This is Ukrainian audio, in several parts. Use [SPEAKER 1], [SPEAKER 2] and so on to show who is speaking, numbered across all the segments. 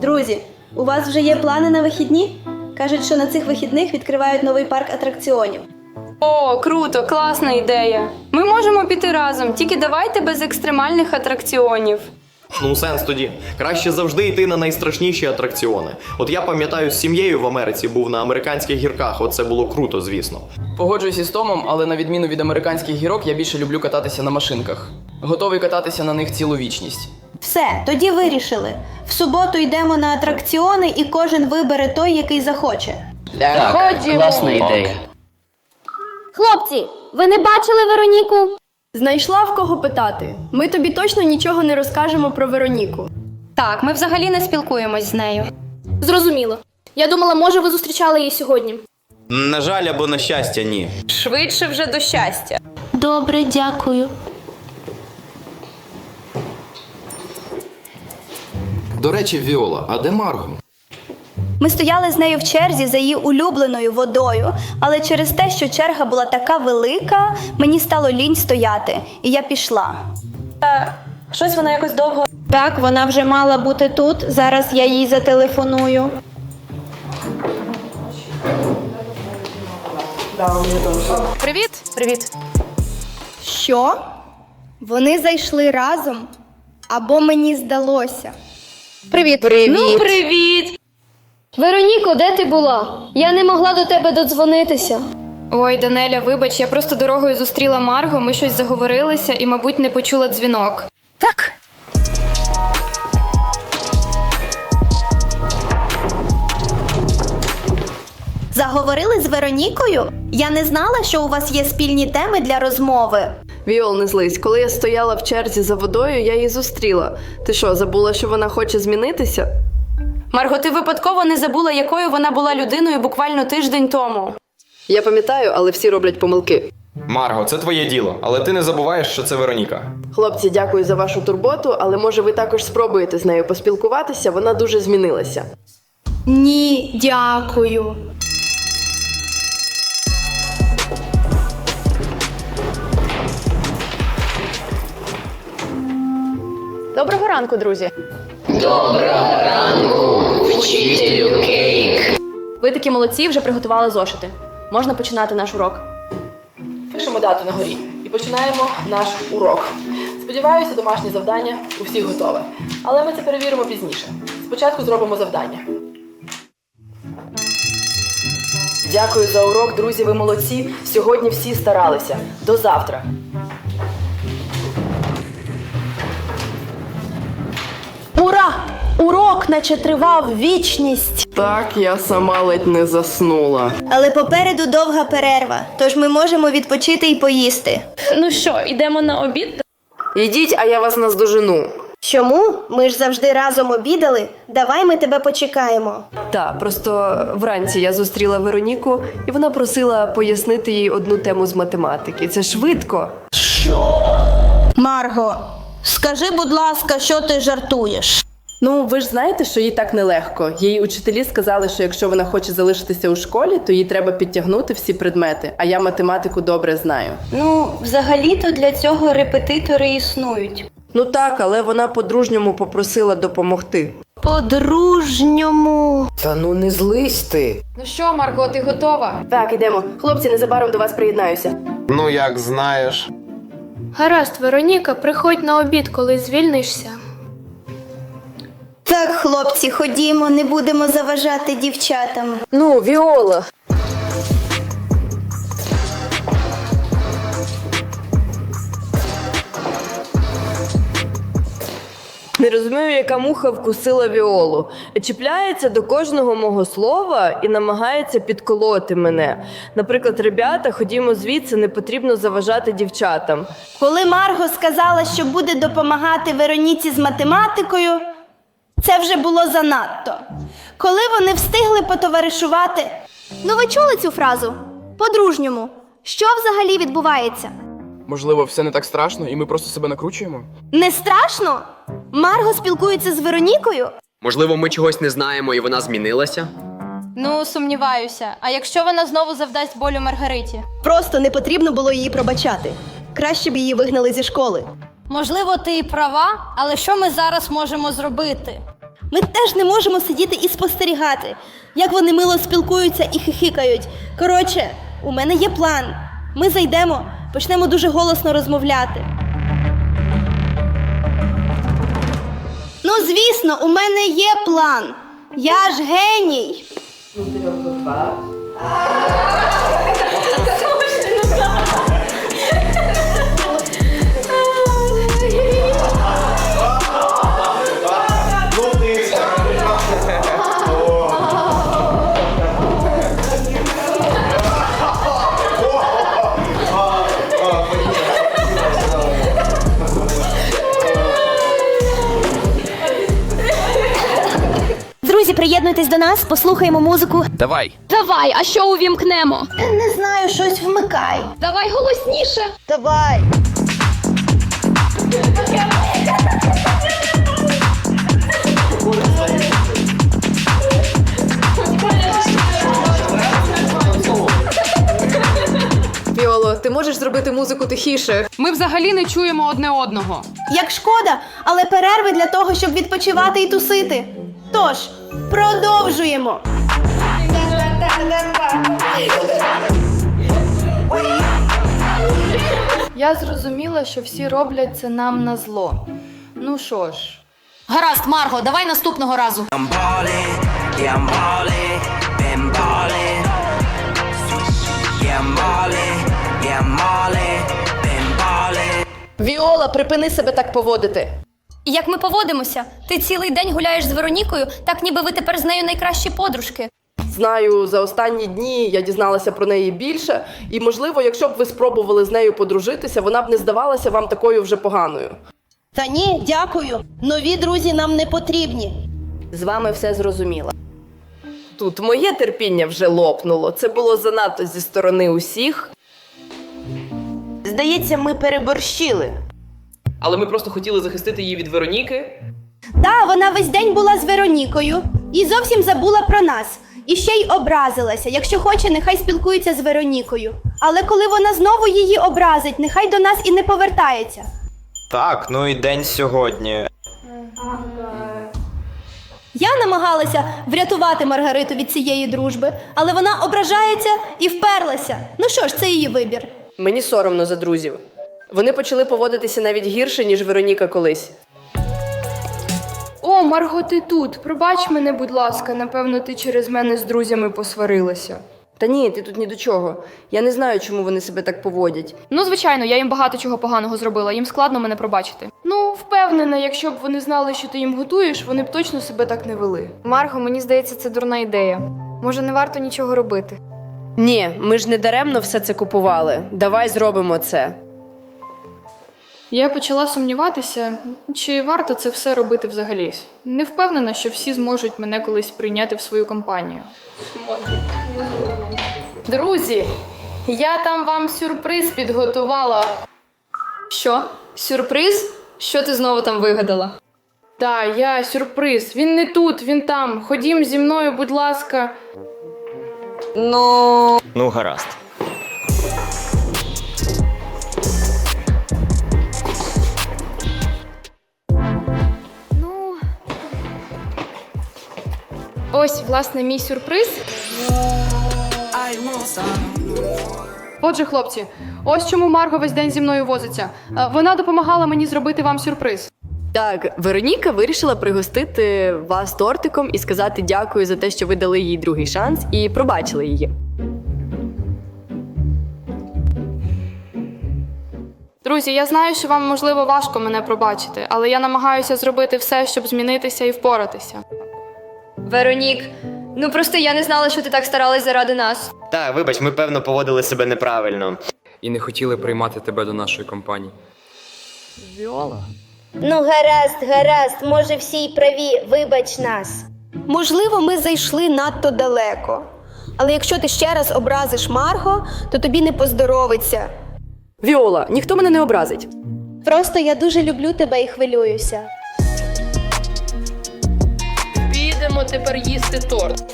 [SPEAKER 1] Друзі, у вас вже є плани на вихідні? Кажуть, що на цих вихідних відкривають новий парк атракціонів.
[SPEAKER 2] О, круто, класна ідея. Ми можемо піти разом, тільки давайте без екстремальних атракціонів.
[SPEAKER 3] Ну, сенс тоді. Краще завжди йти на найстрашніші атракціони. От я пам'ятаю, з сім'єю в Америці був на американських гірках. Оце було круто, звісно.
[SPEAKER 4] Погоджуюсь із Томом, але на відміну від американських гірок, я більше люблю кататися на машинках. Готовий кататися на них цілу вічність.
[SPEAKER 1] Все, тоді вирішили. В суботу йдемо на атракціони і кожен вибере той, який захоче.
[SPEAKER 5] Так, класна ідея.
[SPEAKER 6] Хлопці, ви не бачили Вероніку?
[SPEAKER 7] Знайшла в кого питати. Ми тобі точно нічого не розкажемо про Вероніку.
[SPEAKER 2] Так, ми взагалі не спілкуємось з нею.
[SPEAKER 6] Зрозуміло. Я думала, може, ви зустрічали її сьогодні.
[SPEAKER 8] На жаль або на щастя, ні.
[SPEAKER 2] Швидше вже до щастя.
[SPEAKER 6] Добре, дякую.
[SPEAKER 9] До речі, Віола, а де Марго?
[SPEAKER 1] Ми стояли з нею в черзі за її улюбленою водою, але через те, що черга була така велика, мені стало лінь стояти, і я пішла. Щось вона якось довго. Так, вона вже мала бути тут. Зараз я їй зателефоную.
[SPEAKER 2] Привіт! Привіт.
[SPEAKER 7] Що? Вони зайшли разом? Або мені здалося.
[SPEAKER 6] Привіт.
[SPEAKER 2] Ну, привіт!
[SPEAKER 6] Вероніко, де ти була? Я не могла до тебе додзвонитися.
[SPEAKER 2] Ой, Данеля, вибач, я просто дорогою зустріла Марго, ми щось заговорилися і, мабуть, не почула дзвінок.
[SPEAKER 1] Так. Заговорили з Веронікою? Я не знала, що у вас є спільні теми для розмови.
[SPEAKER 10] Віол, не злись. Коли я стояла в черзі за водою, я її зустріла. Ти що, забула, що вона хоче змінитися?
[SPEAKER 2] Марго, ти випадково не забула, якою вона була людиною буквально тиждень тому.
[SPEAKER 10] Я пам'ятаю, але всі роблять помилки.
[SPEAKER 3] Марго, це твоє діло, але ти не забуваєш, що це Вероніка.
[SPEAKER 10] Хлопці, дякую за вашу турботу, але може ви також спробуєте з нею поспілкуватися, вона дуже змінилася.
[SPEAKER 7] Ні, дякую.
[SPEAKER 2] Доброго ранку, друзі.
[SPEAKER 5] Доброго Вчителю кейк.
[SPEAKER 2] Ви такі молодці, вже приготували зошити. Можна починати наш урок.
[SPEAKER 4] Пишемо дату на горі і починаємо наш урок. Сподіваюся, домашнє завдання у всіх готове. Але ми це перевіримо пізніше. Спочатку зробимо завдання. Дякую за урок, друзі. Ви молодці. Сьогодні всі старалися. До завтра.
[SPEAKER 1] Ура! Урок наче тривав вічність.
[SPEAKER 10] Так, я сама ледь не заснула.
[SPEAKER 1] Але попереду довга перерва, тож ми можемо відпочити і поїсти.
[SPEAKER 2] Ну що, йдемо на обід?
[SPEAKER 10] Йдіть, а я вас наздожену.
[SPEAKER 1] Чому? Ми ж завжди разом обідали. Давай ми тебе почекаємо.
[SPEAKER 10] Так, просто вранці я зустріла Вероніку, і вона просила пояснити їй одну тему з математики. Це швидко. Що?
[SPEAKER 1] Марго, скажи, будь ласка, що ти жартуєш?
[SPEAKER 10] Ну, ви ж знаєте, що їй так нелегко. Її учителі сказали, що якщо вона хоче залишитися у школі, то їй треба підтягнути всі предмети. А я математику добре знаю.
[SPEAKER 1] Ну, взагалі-то для цього репетитори існують.
[SPEAKER 10] Ну так, але вона по-дружньому попросила допомогти.
[SPEAKER 1] По-дружньому.
[SPEAKER 9] Та ну не злись ти.
[SPEAKER 2] Ну що, Марго, ти готова?
[SPEAKER 10] Так, ідемо. Хлопці, незабаром до вас приєднаюся.
[SPEAKER 8] Ну, як знаєш.
[SPEAKER 6] Гаразд, Вероніка, приходь на обід, коли звільнишся.
[SPEAKER 1] Так, хлопці, ходімо, не будемо заважати дівчатам.
[SPEAKER 10] Ну, Віола. Не розумію, яка муха вкусила Віолу. Чіпляється до кожного мого слова і намагається підколоти мене. Наприклад, ребята, ходімо звідси, не потрібно заважати дівчатам.
[SPEAKER 1] Коли Марго сказала, що буде допомагати Вероніці з математикою, це вже було занадто. Коли вони встигли потоваришувати.
[SPEAKER 6] Ну ви чули цю фразу? По-дружньому. Що взагалі відбувається?
[SPEAKER 4] Можливо, все не так страшно, і ми просто себе накручуємо.
[SPEAKER 1] Не страшно? Марго спілкується з Веронікою?
[SPEAKER 11] Можливо, ми чогось не знаємо і вона змінилася?
[SPEAKER 2] Ну, сумніваюся. А якщо вона знову завдасть болю Маргариті?
[SPEAKER 7] Просто не потрібно було її пробачати. Краще б її вигнали зі школи.
[SPEAKER 12] Можливо, ти і права, але що ми зараз можемо зробити?
[SPEAKER 1] Ми теж не можемо сидіти і спостерігати, як вони мило спілкуються і хихикають. Коротше, у мене є план. Ми зайдемо, почнемо дуже голосно розмовляти. Ну, звісно, у мене є план. Я ж геній. Приєднуйтесь до нас, послухаємо музику.
[SPEAKER 9] Давай.
[SPEAKER 13] Давай, а що увімкнемо?
[SPEAKER 1] Не знаю, щось вмикай.
[SPEAKER 13] Давай голосніше.
[SPEAKER 1] Давай.
[SPEAKER 14] Віоло, ти можеш зробити музику тихіше?
[SPEAKER 2] Ми взагалі не чуємо одне одного.
[SPEAKER 1] Як шкода, але перерви для того, щоб відпочивати і тусити. Тож, продовжуємо.
[SPEAKER 2] Я зрозуміла, що всі роблять це нам на зло. Ну що ж,
[SPEAKER 13] Гаразд, Марго, давай наступного разу.
[SPEAKER 10] Віола, припини себе так поводити.
[SPEAKER 7] І як ми поводимося? Ти цілий день гуляєш з Веронікою, так ніби ви тепер з нею найкращі подружки.
[SPEAKER 10] Знаю, за останні дні я дізналася про неї більше, і можливо, якщо б ви спробували з нею подружитися, вона б не здавалася вам такою вже поганою.
[SPEAKER 1] Та ні, дякую. Нові друзі нам не потрібні.
[SPEAKER 10] З вами все зрозуміло. Тут моє терпіння вже лопнуло. Це було занадто зі сторони усіх.
[SPEAKER 1] Здається, ми переборщили.
[SPEAKER 4] Але ми просто хотіли захистити її від Вероніки.
[SPEAKER 1] Та, вона весь день була з Веронікою і зовсім забула про нас. І ще й образилася. Якщо хоче, нехай спілкується з Веронікою. Але коли вона знову її образить, нехай до нас і не повертається.
[SPEAKER 8] Так, ну і день сьогодні.
[SPEAKER 1] Я намагалася врятувати Маргариту від цієї дружби, але вона ображається і вперлася. Ну що ж, це її вибір.
[SPEAKER 10] Мені соромно за друзів. Вони почали поводитися навіть гірше, ніж Вероніка колись.
[SPEAKER 2] О, Марго, ти тут. Пробач мене, будь ласка, напевно, ти через мене з друзями посварилася.
[SPEAKER 14] Та ні, ти тут ні до чого. Я не знаю, чому вони себе так поводять.
[SPEAKER 2] Ну, звичайно, я їм багато чого поганого зробила, їм складно мене пробачити. Ну, впевнена, якщо б вони знали, що ти їм готуєш, вони б точно себе так не вели.
[SPEAKER 13] Марго, мені здається, це дурна ідея. Може, не варто нічого робити.
[SPEAKER 14] Ні, ми ж не даремно все це купували. Давай зробимо це.
[SPEAKER 2] Я почала сумніватися, чи варто це все робити взагалі. Не впевнена, що всі зможуть мене колись прийняти в свою компанію. Друзі, я там вам сюрприз підготувала.
[SPEAKER 13] Що? Сюрприз? Що ти знову там вигадала?
[SPEAKER 2] Так, я сюрприз. Він не тут, він там. Ходім зі мною, будь ласка.
[SPEAKER 8] Ну. Ну, гаразд.
[SPEAKER 2] Ось, власне, мій сюрприз. Отже, хлопці, ось чому Марго весь день зі мною возиться. Е, Вона допомагала мені зробити вам сюрприз.
[SPEAKER 14] Так, Вероніка вирішила пригостити вас тортиком і сказати дякую за те, що ви дали їй другий шанс і пробачили її.
[SPEAKER 2] Друзі, я знаю, що вам можливо важко мене пробачити, але я намагаюся зробити все, щоб змінитися і впоратися.
[SPEAKER 13] Веронік, ну просто я не знала, що ти так старалась заради нас.
[SPEAKER 8] Так, вибач, ми певно поводили себе неправильно.
[SPEAKER 15] І не хотіли приймати тебе до нашої компанії. Віола.
[SPEAKER 1] Ну, гаразд, гаразд, може, всі й праві, вибач нас. Можливо, ми зайшли надто далеко. Але якщо ти ще раз образиш Марго, то тобі не поздоровиться.
[SPEAKER 10] Віола, ніхто мене не образить.
[SPEAKER 1] Просто я дуже люблю тебе і хвилююся.
[SPEAKER 2] Підемо тепер їсти торт.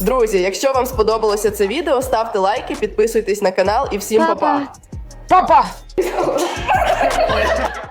[SPEAKER 10] Друзі, якщо вам сподобалося це відео, ставте лайки, підписуйтесь на канал і всім па-па!
[SPEAKER 2] Папа!